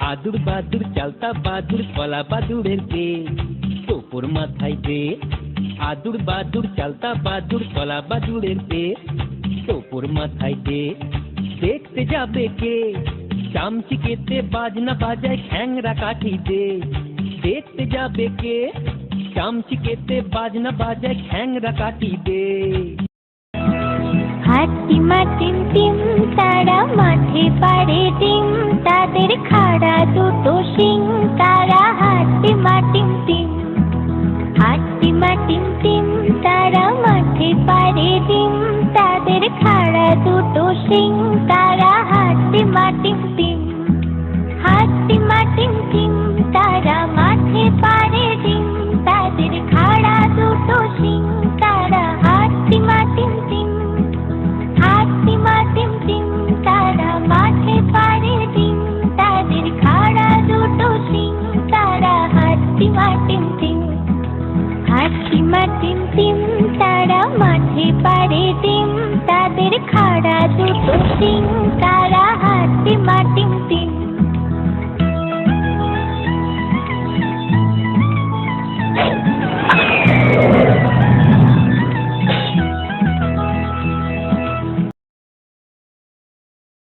আদুর বাদুর, চালতা বাদুর, কলা বাদুরের পে টোপর মাথায় দে আদুর বাদুর, চালতা বাদুর, কলা বাদুরের পে টোপর মাথায় দে দেখতে যাবে কে? চামচিকেতে বাজনা বাজায় খ্যাংরা কাঠি দেখতে যাবে কে? চামচিকেতে বাজনা বাজায় খ্যাংরা কাঠি দে হাতিমা টিম টিম তারা মাঠে পারে ডিম। মাঠে পারে ডিম তাদের খাড়া দুটো শিং তারা হাতিমা টিম টিম হাতিমা টিম টিম তারা মাঠে পারে ডিম তাদের খাড়া দুটো শিং তারা হাতিমা টিম টিম হাতিমা টিম টিম তারা মাঠে পারে ডিম তাদের খাড়া দুটো শিং তারা হাতিমা টিম টিম হাতিমা টিম টিম তারা মাঝে পারে ডিম তাদের খাড়া দুটো সিং তারা হাতে মাটিম টিম